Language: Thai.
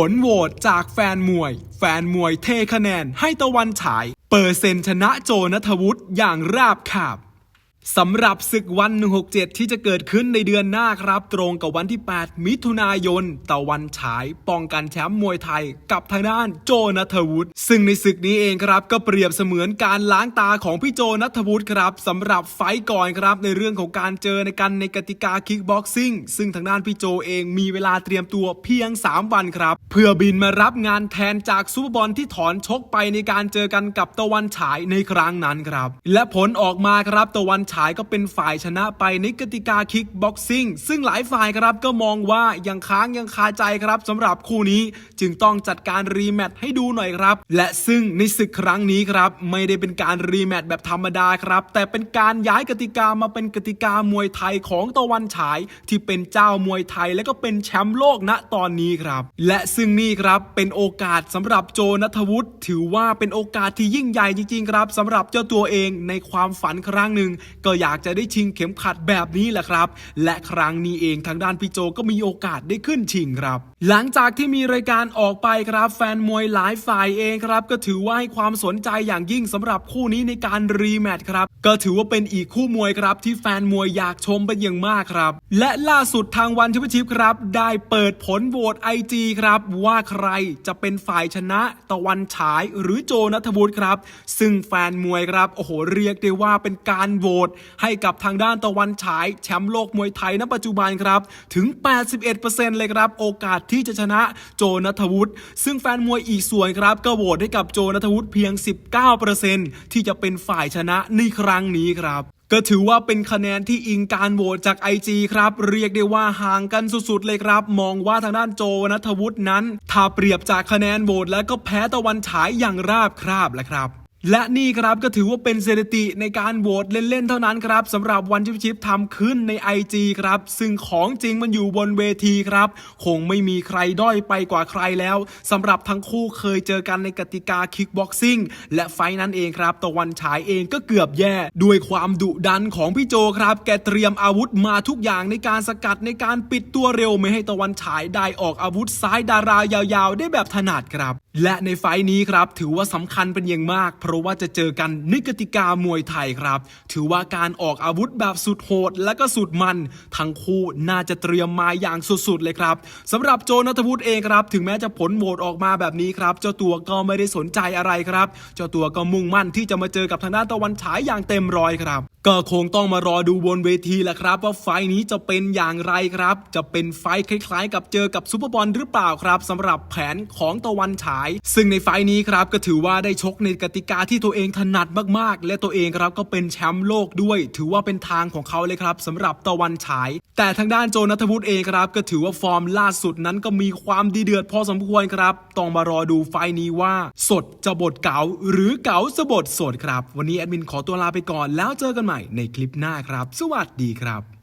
ผลโหวตจากแฟนมวย แฟนมวยเทคะแนนให้ตะวันฉาย เปอร์เซ็นต์ชนะโจนัทวุฒิอย่างราบคาบ สำหรับศึกวัน 167 ที่จะเกิดขึ้นในเดือนหน้าครับ ตรงกับวันที่ 8 มิถุนายนตะวันฉายป้องกันแชมป์มวยไทย กับทางด้านโจนัทวุฒิซึ่งในศึกนี้เองครับ ก็เปรียบเสมือนการล้างตาของพี่โจนัทวุฒิครับสำหรับไฟก่อนครับในเรื่องของการเจอในกันในกติกาคิกบ็อกซิ่งซึ่งทางด้านพี่โจเองมีเวลาเตรียมตัวเพียง 3 วันครับ เพื่อบินมารับงานแทนจากซูเปอร์บอลที่ถอนชกไปในการเจอกันกับตะวันฉายในครั้งนั้นครับ และผลออกมาครับตะวันฉายก็เป็นฝ่ายชนะไปในกติกาคิกบ็อกซิ่งซึ่งหลายฝ่ายครับก็มองว่ายังค้างยังคาใจครับสำหรับคู่นี้จึงต้องจัดการรีแมตช์ให้ดูหน่อยครับ และซึ่งในศึกครั้งนี้ครับ ไม่ได้เป็นการรีแมตช์แบบธรรมดาครับ แต่เป็นการย้ายกติกามาเป็นกติกามวยไทยของตะวันฉาย ที่เป็นเจ้ามวยไทยและก็เป็นแชมป์โลกณตอนนี้ครับ และซึ่งนี่ครับเป็นโอกาสสำหรับโจนัทวุฒิถือว่าเป็นโอกาสที่ยิ่งใหญ่จริงๆครับสำหรับเจ้าตัวเองในความฝันครั้งหนึ่งก็อยากจะได้ชิงเข็มขัดแบบนี้แหละครับ และครั้งนี้เองทางด้านพี่โจก็มีโอกาสได้ขึ้นชิงครับ หลังจากที่มีรายการออกไปครับ แฟนมวยหลายฝ่ายเองครับ ก็ถือว่าให้ความสนใจอย่างยิ่งสำหรับคู่นี้ในการรีแมตช์ครับ ก็ถือว่าเป็นอีกคู่มวยครับที่แฟนมวยอยากชมเป็นอย่างมากครับ และล่าสุดทางวันทิพชิพครับ ได้เปิดผลโหวตไอจีครับ ว่าใครจะเป็นฝ่ายชนะตะวันฉายหรือโจนัทวุฒิครับ ซึ่งแฟนมวยครับโอ้โหเรียกได้ว่าเป็นการโหวตให้กับทางด้านตะวันฉายแชมป์โลกมวยไทยณปัจจุบันครับ ถึง 81%เลยครับ โอกาสที่จะชนะโจนัทวุฒิซึ่งแฟนมวยอีกส่วนครับก็โหวตให้กับโจนัทวุฒิเพียง 19%ที่จะเป็นฝ่ายชนะในครั้งนี้ครับก็ถือว่าเป็นคะแนนที่อิงการโหวตจาก IG ครับ เรียกได้ว่าห่างกันสุดๆเลยครับ มองว่าทางด้านโจนัทวุฒินั้น ถ้าเปรียบจากคะแนนโหวตแล้วก็แพ้ตะวันฉายอย่างราบคราบแหละครับ และนี่ครับก็ถือว่าเป็นสถิติในการโหวตเล่นๆเท่านั้นครับสำหรับวันชิปชิปทำขึ้นใน IG ครับ ซึ่งของจริงมันอยู่บนเวทีครับ คงไม่มีใครด้อยไปกว่าใครแล้วสำหรับทั้งคู่เคยเจอกันในกติกาคิกบ็อกซิ่งและไฟท์นั้นเองครับตะวันฉายเองก็เกือบแย่ ด้วยความดุดันของพี่โจครับ แกเตรียมอาวุธมาทุกอย่างในการสกัดในการปิดตัวเร็วไม่ให้ตะวันฉายได้ออกอาวุธซ้ายดารายาวๆ ได้แบบถนัดครับ และในไฟนี้ครับถือว่าสำคัญเป็นอย่างมาก เพราะว่าจะเจอกันในกติกามวยไทยครับ ถือว่าการออกอาวุธแบบสุดโหด และก็สุดมัน ทั้งคู่น่าจะเตรียมมาอย่างสุดๆเลยครับสำหรับโจนัทวุฒิเองครับ ถึงแม้จะผลโหวตออกมาแบบนี้ครับ เจ้าตัวก็ไม่ได้สนใจอะไรครับ เจ้าตัวก็มุ่งมั่นที่จะมาเจอกับทางด้านตะวันฉายอย่างเต็มร้อยครับก็คงต้องมารอดูบนเวทีแหละครับ ว่าไฟนี้จะเป็นอย่างไรครับ จะเป็นไฟคล้าย ๆ กับเจอกับซูเปอร์บอลหรือเปล่าครับสำหรับแผนของตะวันฉายซึ่งในไฟนี้ครับก็ถือว่าได้ชกในกติกาที่ตัวเองถนัดมากๆ และตัวเองครับก็เป็นแชมป์โลกด้วย ถือว่าเป็นทางของเขาเลยครับสำหรับตะวันฉาย แต่ทางด้านโจนัทวุฒิเองครับก็ถือว่าฟอร์มล่าสุดนั้นก็มีความดีเดือดพอสมควรครับต้องมารอดูไฟนี้ว่า สดจะบทเก๋าหรือเก๋าจะบทสดครับ วันนี้แอดมินขอตัวลาไปก่อนแล้วเจอกันใหม่ในคลิปหน้าครับ สวัสดีครับ